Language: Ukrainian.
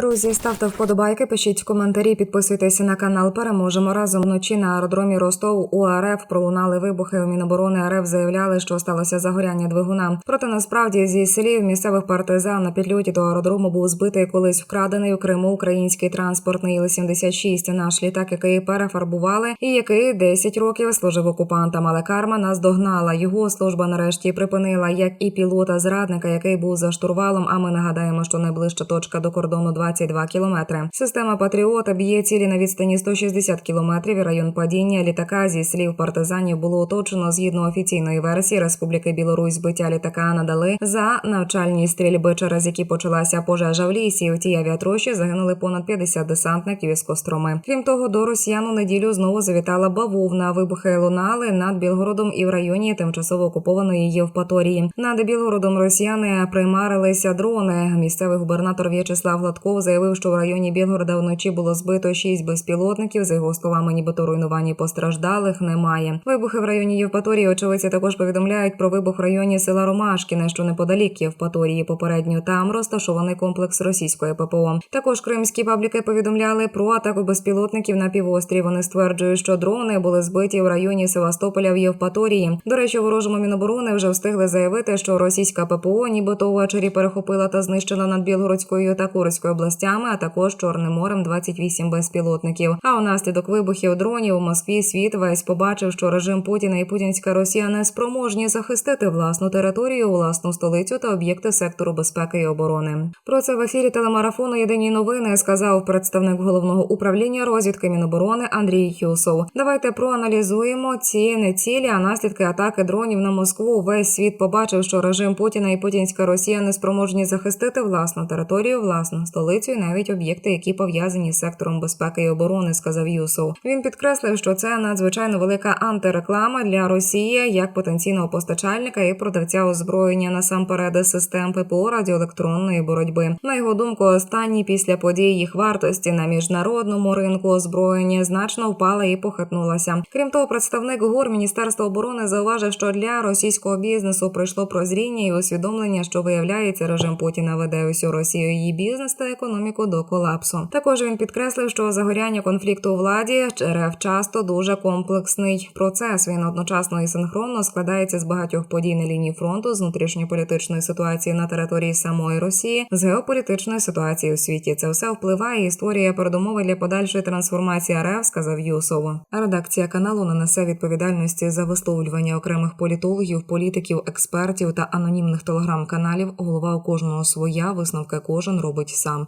Друзі, ставте вподобайки, пишіть коментарі, підписуйтесь на канал. Переможемо разом вночі на аеродромі Ростов у РФ пролунали вибухи. У Міноборони РФ заявляли, що сталося загоряння двигуна. Проте насправді зі слів місцевих партизан на підльоті до аеродрому був збитий колись вкрадений у Криму український транспортний Іл-76, наш літак, який перефарбували, і який 10 років служив окупантам. Але карма нас догнала. Його служба нарешті припинила, як і пілота зрадника, який був за штурвалом. А ми нагадаємо, що найближча точка до кордону 22 кілометри. Система Патріота б'є цілі на відстані 160 кілометрів. Район падіння літака зі слів партизанів було оточено згідно офіційної версії Республіки Білорусь. Збиття літака надали за навчальні стрільби, через які почалася пожежа в лісі. В тій авіатрощі загинули понад 50 десантників із Костроми. Крім того, до росіян у неділю знову завітала бавовна. Вибухи лунали над Білгородом і в районі тимчасово окупованої Євпаторії. Над Білгородом росіяни примарилися дрони. Місцевий губернатор В'ячеслав Гладков заявив, що в районі Білгорода вночі було збито шість безпілотників. За його словами, нібито руйнувань постраждалих немає. Вибухи в районі Євпаторії. Очевидці також повідомляють про вибух в районі села Ромашкіне, що неподалік Євпаторії. Попередньо там розташований комплекс російської ППО. Також кримські пабліки повідомляли про атаку безпілотників на півострів. Вони стверджують, що дрони були збиті в районі Севастополя в Євпаторії. До речі, ворожому міноборони вже встигли заявити, що російська ППО нібито ввечері перехопила та знищила над Білгородською та Курською областями, а також Чорним морем 28 безпілотників. А унаслідок вибухів дронів у Москві світ весь побачив, що режим Путіна і путінська Росія не спроможні захистити власну територію, власну столицю та об'єкти сектору безпеки і оборони. Про це в ефірі телемарафону Єдині новини сказав представник головного управління розвідки Міноборони Андрій Юсов. Давайте проаналізуємо ці не цілі, а наслідки атаки дронів на Москву. Весь світ побачив, що режим Путіна і путінська Росія не спроможні захистити власну територію, власну столицю і навіть об'єкти, які пов'язані з сектором безпеки і оборони, сказав Юсов. Він підкреслив, що це надзвичайно велика антиреклама для Росії як потенційного постачальника і продавця озброєння насамперед систем ППО радіоелектронної боротьби. На його думку, останні після подій їх вартості на міжнародному ринку озброєння значно впала і похитнулася. Крім того, представник ГУР Міністерства оборони зауважив, що для російського бізнесу прийшло прозріння і усвідомлення, що виявляється, режим Путіна веде усю Росію її бізнес та економіку до колапсу. Також він підкреслив, що загоряння конфлікту у владі РФ часто дуже комплексний процес. Він одночасно і синхронно складається з багатьох подій на лінії фронту, з внутрішньополітичної ситуації на території самої Росії, з геополітичної ситуації у світі. Це все впливає і створює передумови для подальшої трансформації РФ, сказав Юсов. Редакція каналу не несе відповідальності за висловлювання окремих політологів, політиків, експертів та анонімних телеграм-каналів. Голова у кожного своя висновки кожен робить сам.